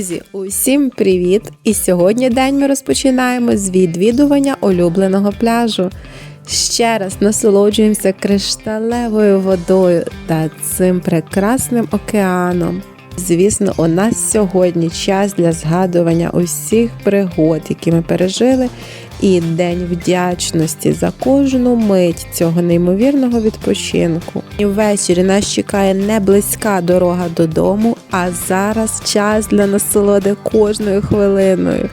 Друзі, усім привіт! І сьогодні день ми розпочинаємо з відвідування улюбленого пляжу. Ще раз насолоджуємося кришталевою водою та цим прекрасним океаном. Звісно, у нас сьогодні час для згадування усіх пригод, які ми пережили, і день вдячності за кожну мить цього неймовірного відпочинку. І ввечері нас чекає не близька дорога додому, а зараз час для насолоди кожною хвилиною.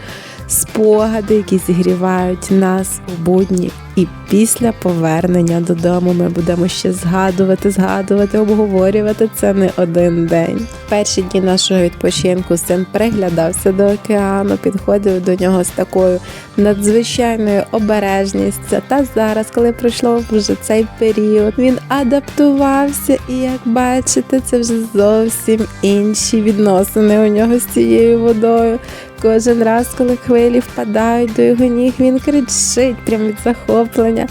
Спогади, які зігрівають нас у будні, і після повернення додому ми будемо ще згадувати, згадувати, обговорювати це не один день. Перші дні нашого відпочинку син приглядався до океану, підходив до нього з такою надзвичайною обережністю. Та зараз, коли пройшло вже цей період, він адаптувався, і як бачите, це вже зовсім інші відносини у нього з цією водою. Кожен раз, коли хвилі впадають до його ніг, він кричить прямо від захоплення.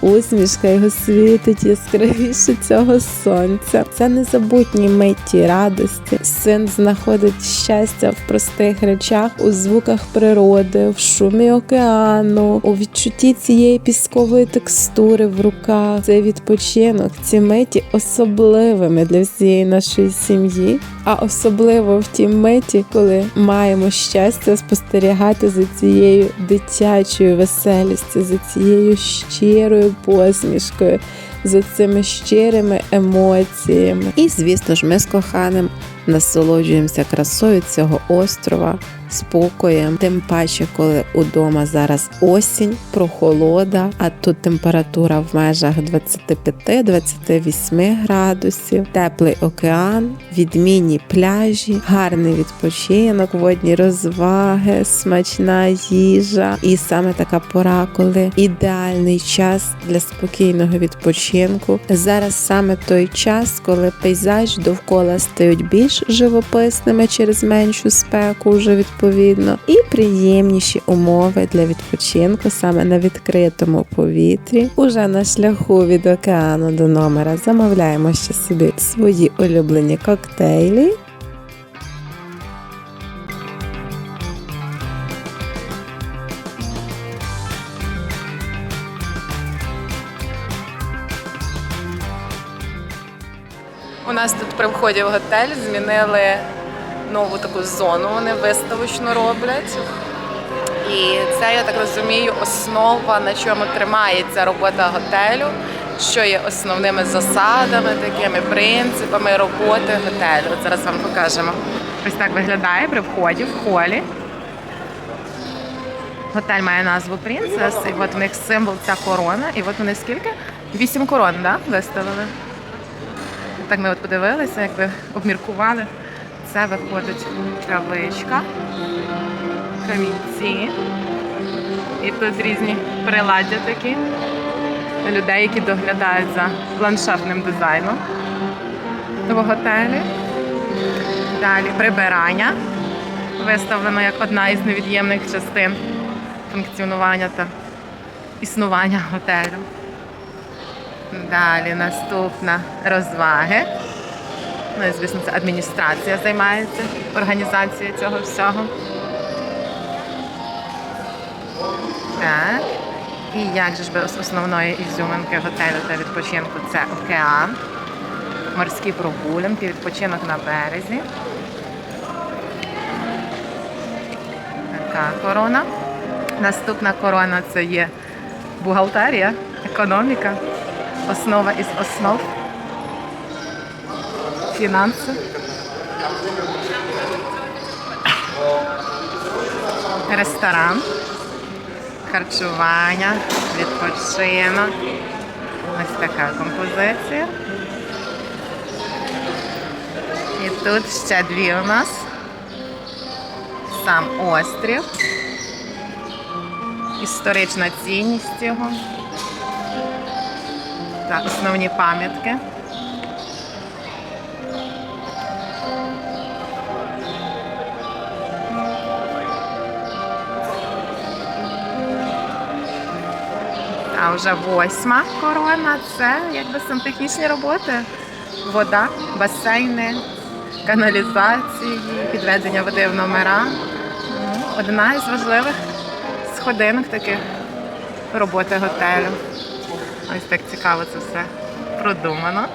Усмішка його світить яскравіше цього сонця. Це незабутні миті радості. Син знаходить щастя в простих речах, у звуках природи, в шумі океану, у відчутті цієї піскової текстури в руках. Цей відпочинок, ці миті особливими для всієї нашої сім'ї, а особливо в тій миті, коли маємо щастя спостерігати за цією дитячою веселістю, за цією щирою посмішкою, за цими щирими емоціями. І, звісно ж, ми з коханим насолоджуємося красою цього острова, спокоєм, тим паче, коли удома зараз осінь, прохолода, а тут температура в межах 25-28 градусів, теплий океан, відмінні пляжі, гарний відпочинок, водні розваги, смачна їжа. І саме така пора, коли ідеальний час для спокійного відпочинку. Зараз саме той час, коли пейзаж довкола стають більш живописними через меншу спеку, вже відповідно, і приємніші умови для відпочинку саме на відкритому повітрі. Уже на шляху від океану до номера замовляємо ще собі свої улюблені коктейлі. У нас тут при вході в готель змінили нову таку зону, вони виставочну роблять. І це, я так розумію, основа, на чому тримається робота готелю, що є основними засадами, такими принципами роботи готелю. От зараз вам покажемо. Ось так виглядає при вході в холі. Готель має назву Принцес, і от у них символ ця корона. І от вони скільки? Вісім корон, да? Виставили. Так ми от подивилися, якби обміркували. Це виходить травичка, камінці. І тут різні приладдя такі людей, які доглядають за ландшафтним дизайном в готелі. Далі прибирання. Виставлено як одна із невід'ємних частин функціонування та існування готелю. Далі наступна розваги. Ну і звісно, це адміністрація займається організацією цього всього. Так. І як же ж без основної ізюминки готелю та відпочинку це океан, морські прогулянки, відпочинок на березі. Така корона. Наступна корона це є бухгалтерія, економіка, основа із основ, фінанси. Ресторан, харчування, відпочинок. Ось така композиція. І тут ще дві у нас. Сам острів. Історична цінність його. Так, основні пам'ятки. Вже восьма корона це якби сантехнічні роботи. Вода, басейни, каналізації, підведення води в номера. Одна із важливих сходинок таких роботи готелю. Ось так цікаво це все продумано.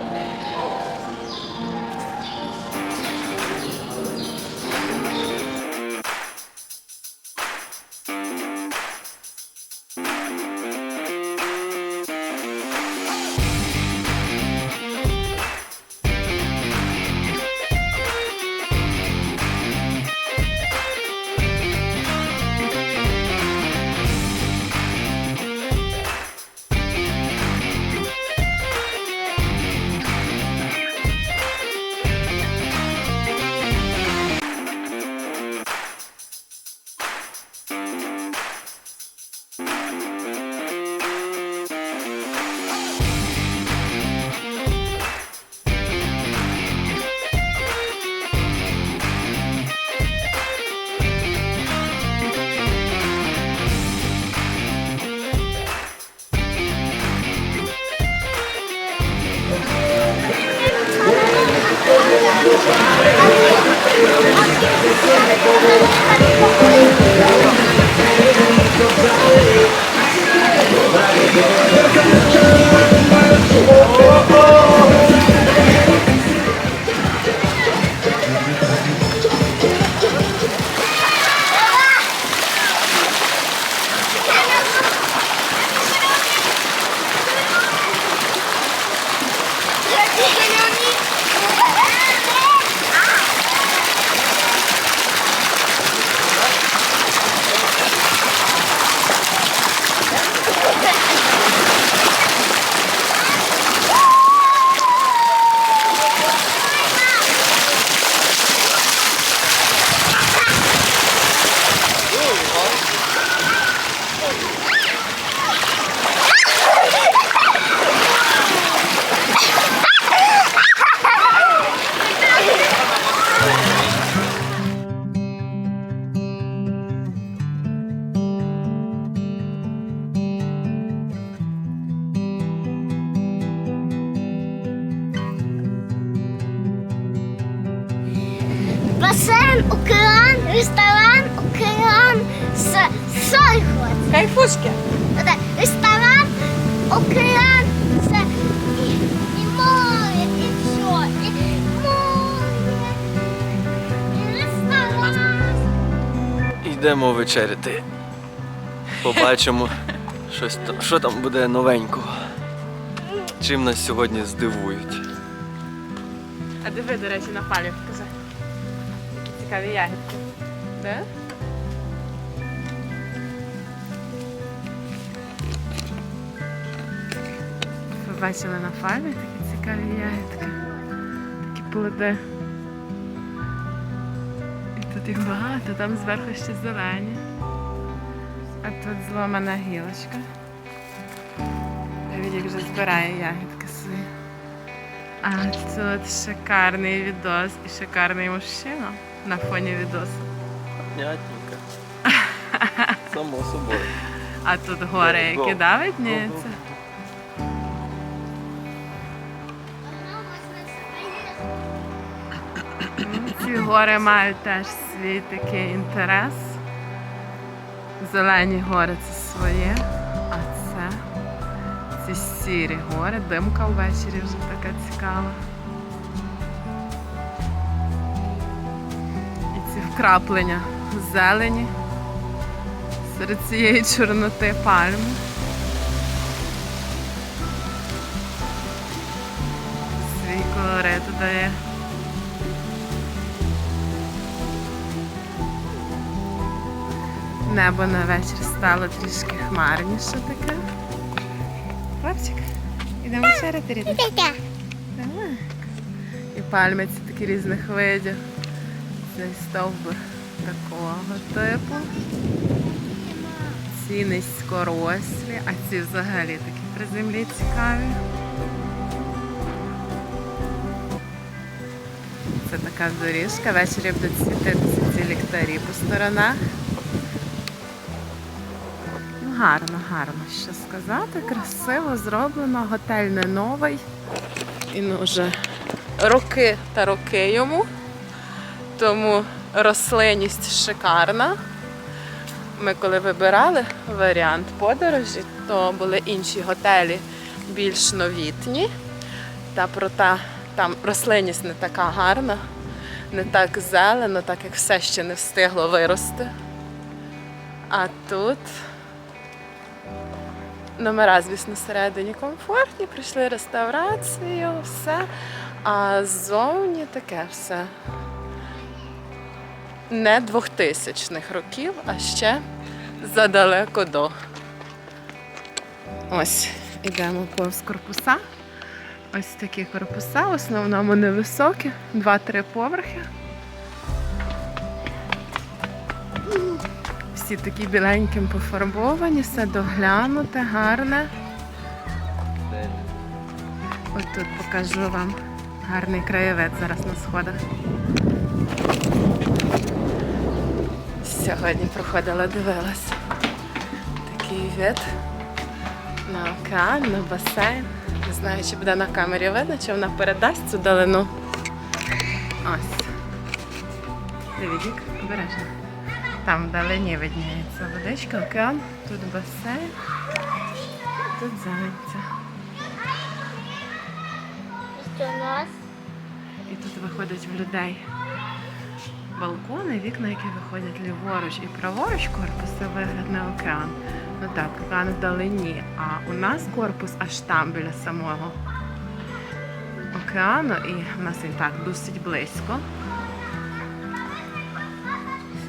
Басейн, Йдемо вечеряти. Побачимо, щось там, що там буде новенького. Чим нас сьогодні здивують. А диви, до речі, на палі, покажи. Такі цікаві ягідки. Де? Побачили на фальмі такі цікаві ягідки. Такі плоди. Тут їх багато, там зверху ще зелені. А тут зломана гілочка. Давід як вже збирає ягідки свої. А тут шикарний відос і шикарний мужчина на фоні відосу. Понятненько. Само собою. А тут гори, які Го-го. да, видніються. Ці гори мають теж свій такий інтерес. Зелені гори це своє, а це ці сірі гори. Димка ввечері вже така цікава. І ці вкраплення зелені серед цієї чорноти пальми. Свій колорит дає. Небо на вечір стало трішки хмарніше таке. Хлопчик, ідемо вечеряти рідне. Так. І пальми ці такі різних видів. Цей стовбур такого типу. Ці низькорослі, а ці взагалі такі при землі цікаві. Це така доріжка, ввечері будуть світитися ці ліхтарі по сторонах. Гарно, гарно, що сказати. Красиво зроблено, готель не новий. Він уже роки та роки йому. Тому рослинність шикарна. Ми коли вибирали варіант подорожі, то були інші готелі більш новітні. Та проте там рослинність не така гарна, не так зелено, так як все ще не встигло вирости. А тут номера, звісно, всередині комфортні, прийшли реставрацію, все. А ззовні таке все. Не 2000-х років, а ще задалеко до. Ось, ідемо повз корпуса. Ось такі корпуса, в основному невисокі, 2-3 поверхи. Всі такі біленьким пофарбовані, все доглянуте, гарне. Ось тут покажу вам гарний краєвид зараз на сходах. Сьогодні проходила, дивилася. Такий вид на океан, на басейн. Не знаю, чи буде на камері видно, чи вона передасть цю далину. Ось. Дивіться, обережно. Там вдалині видніється водичка, океан, тут басейн, тут зайця. І тут виходять в людей балкони, вікна, які виходять ліворуч і праворуч корпуси, вигляд на океан. Ну так, океан вдалині, а у нас корпус аж там біля самого океану, і в нас він так досить близько.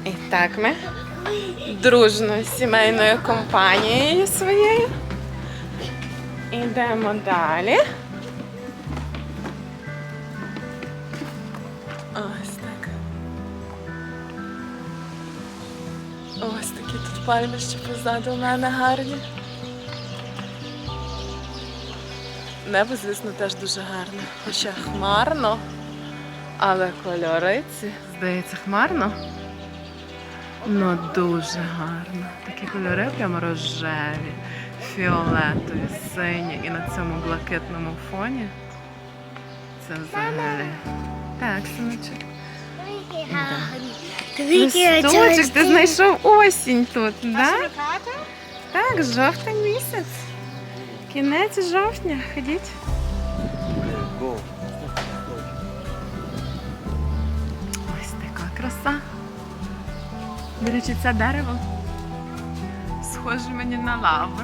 І так ми дружною сімейною компанією своєю. Ідемо далі. Ось так. Ось такі тут пальмища позаду у мене гарні. Небо, звісно, теж дуже гарне. Хоча хмарно, але кольори ці, здається, хмарно. Ну дуже гарно. Такі кольори прямо рожеві, фіолетові, сині і на цьому блакитному фоні. Це взагалі. Так, синочок. Дві Листочок, ти знайшов осінь тут, так? Так, жовтень місяць. Кінець жовтня. Ходіть. До речі, це дерево схоже мені на лавр.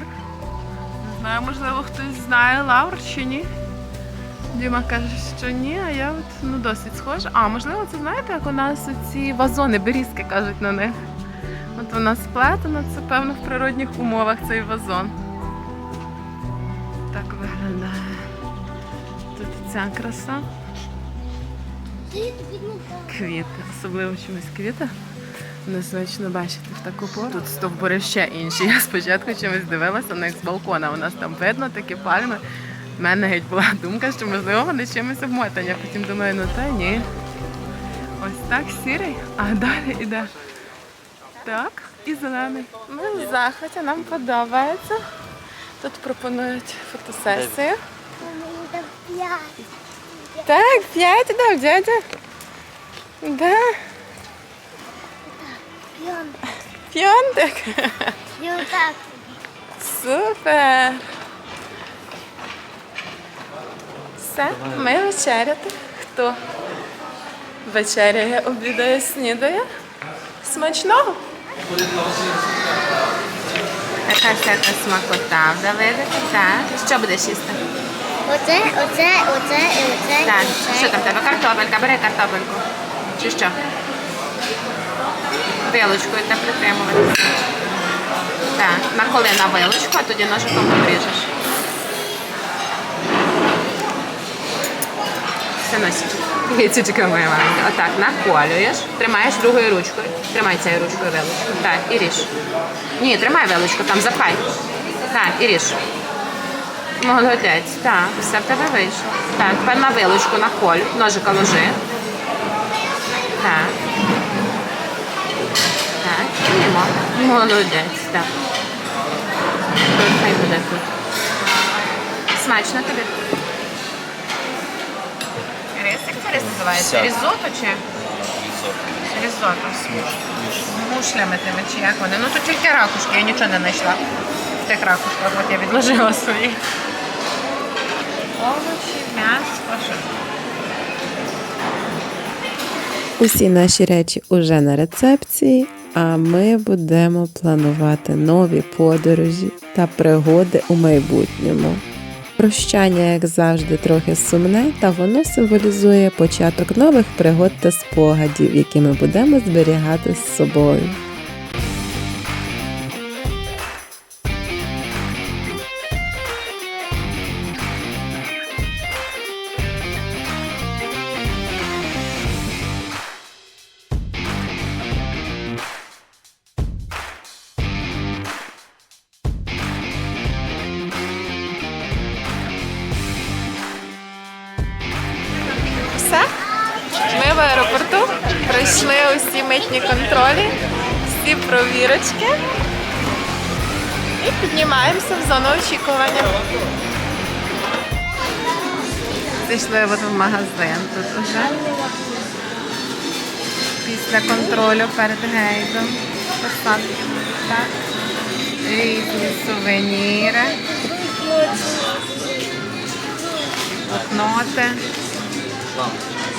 Не знаю, можливо, хтось знає лавр чи ні. Діма каже, що ні, а я от ну досить схожа. А, можливо, це знаєте, як у нас ці вазони, берізки кажуть на них. От вона сплетена, це певно в природних умовах цей вазон. Так виглядає. Тут ця краса. Квіти, особливо чомусь квіти. Незвично бачити в таку пору. Тут стовбури ще інші. Я спочатку чимось дивилася на них з балкона. У нас там видно такі пальми. У мене геть була думка, що можливо вони чимось обмотані. А потім думаю, ну та ні. Ось так сірий, а далі іде. Так, і зелений. Ми в захваті, нам подобається. Тут пропонують фотосесію. Так, п'ять дядя. Да, п'яндик. І отак. Супер. Все, ми вечеряти. Хто вечеряє, обідає, снідає? Смачного. Така всяка смакота в Давидика, так. Що будеш їсти? Оце, оце, оце і оце. Так, і оце. що там в тебе? Картопелька, бери картопельку. Чи що? Вилочкою та притримувати. Так, наколи на вилочку, а тоді ножиком обріжеш. Синосічка. Гицючка моя маленька. Отак, наколюєш, тримаєш другою ручкою. Тримай цією ручкою вилочку. Так, і ріж. Ні, тримай вилочку, там запхай. Так, і ріж. Молодець, так, все в тебе вийшло. Так, тепер на вилочку наколь, ножика ложи. Так, і їмо. Молодець, так. Хай буде тут. Смачно тобі. Рис, як це рис називається? Ся. Різото чи? Різотто. З мушлями тими чи як вони. Ну тут тільки ракушки, я нічого не знайшла. В тих ракушках, от я відложила свої. Овочі, м'ясо, що Усі наші речі уже на рецепції, а ми будемо планувати нові подорожі та пригоди у майбутньому. Прощання, як завжди, трохи сумне, та воно символізує початок нових пригод та спогадів, які ми будемо зберігати з собою. Митні контролі, всі провірочки. І піднімаємося в зону очікування. Зайшли в магазин тут уже. Після контролю перед гейдом. Посадки. Різні сувеніри. Блокноти.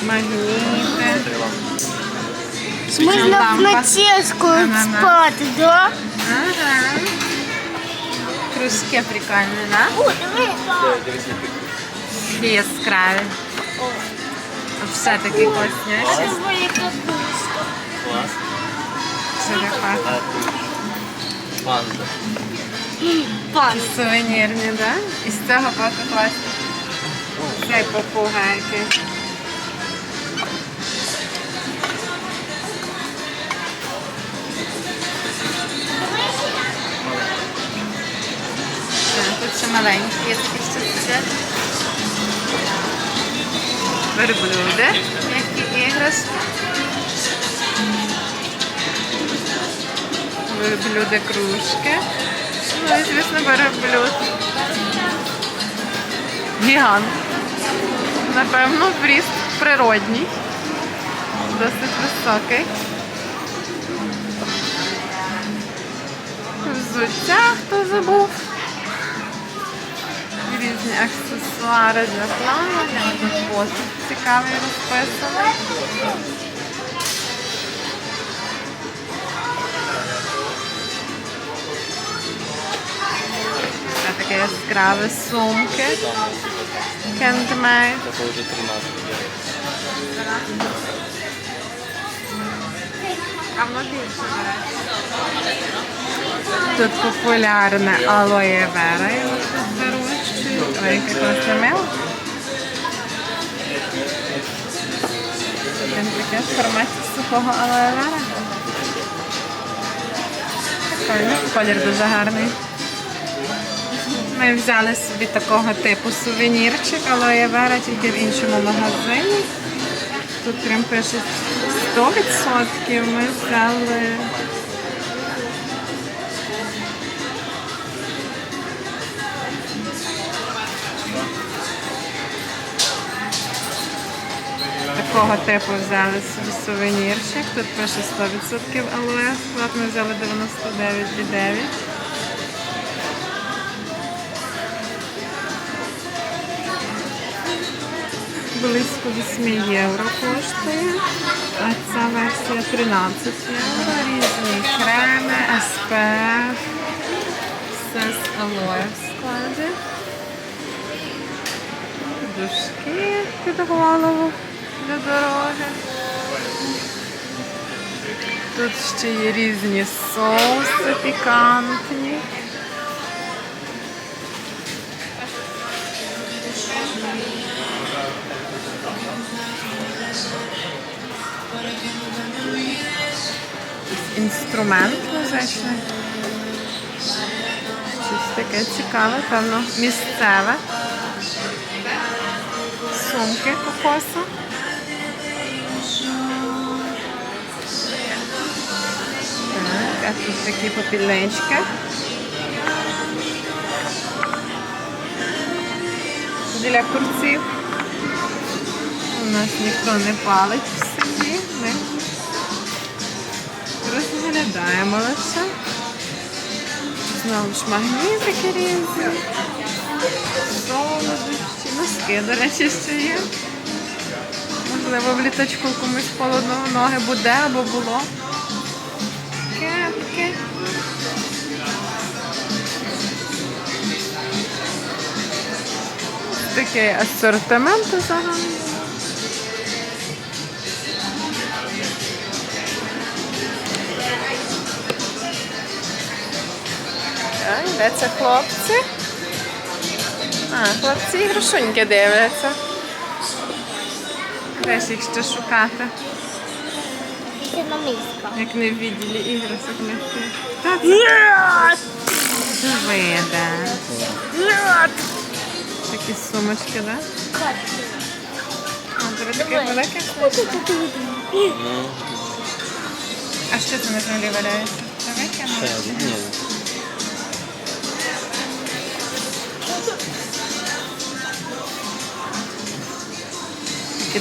Магніти. Можна в Лампа. матешку Ага. спати, да? Ага. Кружки прикольні, да? Такі яскраві. Все такі класнячі. Ой, яка книжка. Клас. Черепахи. Панда. Сувенірні, да? І з цього боку класні. Цей попугайки. Маленькі є такі що. Верблюди, які іграшки. Верблюди кружки. Ну і звісно верблюд. Гігант. Напевно, в ріст природній. Досить високий. Взуття, хто забув. Різні аксесуари для плавання. Тут посуд цікавий розписаний. Це таке яскраве сумки. Handmade. Это уже 13 делает. А воно більше Тут популярне алоє вера, тут вирощують. Ой, яке класне мило. Він таке в форматі сухого алоє вера. Колір дуже гарний. Ми взяли собі такого типу сувенірчик алоє вера, тільки в іншому магазині. Тут прям пише 100%. Ми взяли. Такого типу взяли собі сувенірчик. Тут пише 100% алоє. Склад ми взяли 99,9. Близько 8 євро коштує. А ця версія 13 євро. Різні креми, SPF. Все з алоє в складі. Дужки під голову для дороги. Тут ще є різні соуси пікантні. Інструмент музичний. Щось таке цікаве, певно, місцеве. Сумки кокосу. Так, а тут такі попільнички. Для курців. У нас ніхто не палить Лише. Знову ж магнітики різні. Солодощі, носки, до речі, ще є. Можливо, в літачку комусь холодно в ноги буде або було. Кепки. Такий асортимент загальний. Де це хлопці? А, хлопці іграшуньки дивляться. Де ж їх ще шукати? Як не відділі іграшок не Та це вийде. Такі сумочки, да? А, тобі таке велике? А що це на землі валяється? Це викинули? Ні.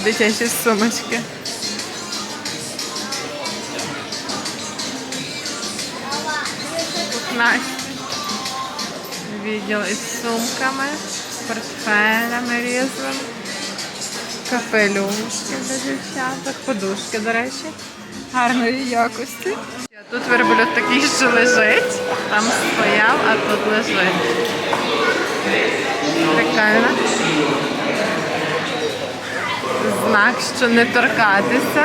Такі дитячі сумочки. Пухнасті. Відділ із сумками, портфелями різними, капелюшки для дівчаток, подушки, до речі, гарної якості. Тут верблюд такий, що лежить, там стояв, а тут лежить. Прикольно. Знак, що не торкатися.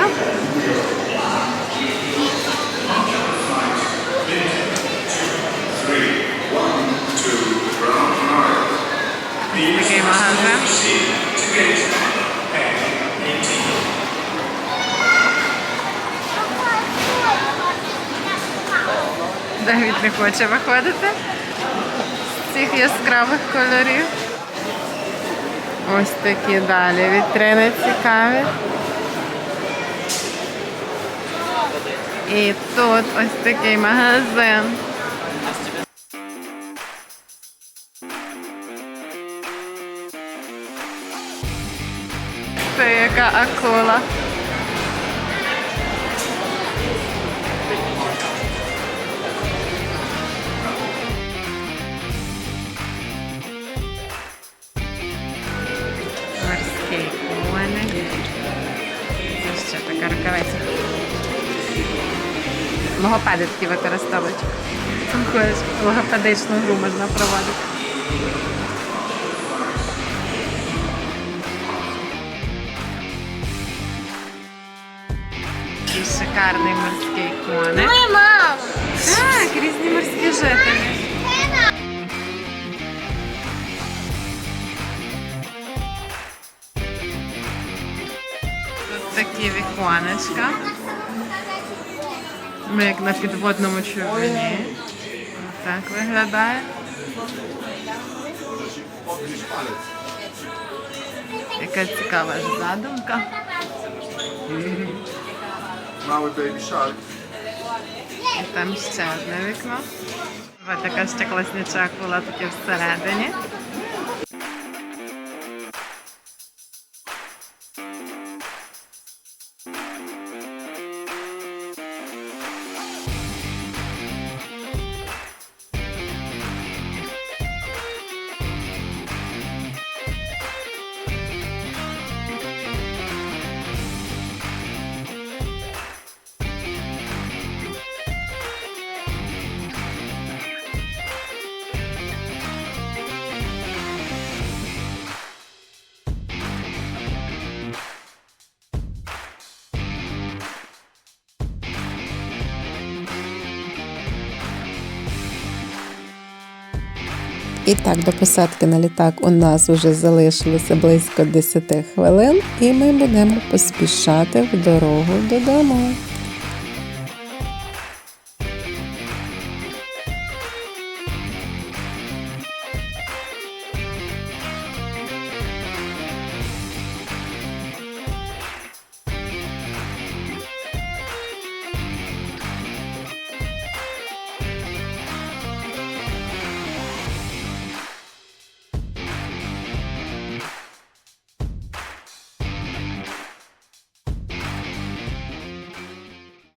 Такий магазин. Давід не хоче виходити з цих яскравих кольорів. Ось такі далі вітрини цікаві. І тут ось такий магазин. Це яка акула. Така рукавиця. Логопеди такі використовують. Там логопедичну гру можна проводити. Такий шикарний морський коник. Моя мама. Так, різні морські жителі. Такі віконечка. Ми як на підводному човні. Так виглядає. Яка цікава ж задумка. Mały baby shark. І там ще одне вікно. Ось така ще класняча акула тут і всередині. І так, до посадки на літак у нас вже залишилося близько 10 хвилин, і ми будемо поспішати в дорогу додому.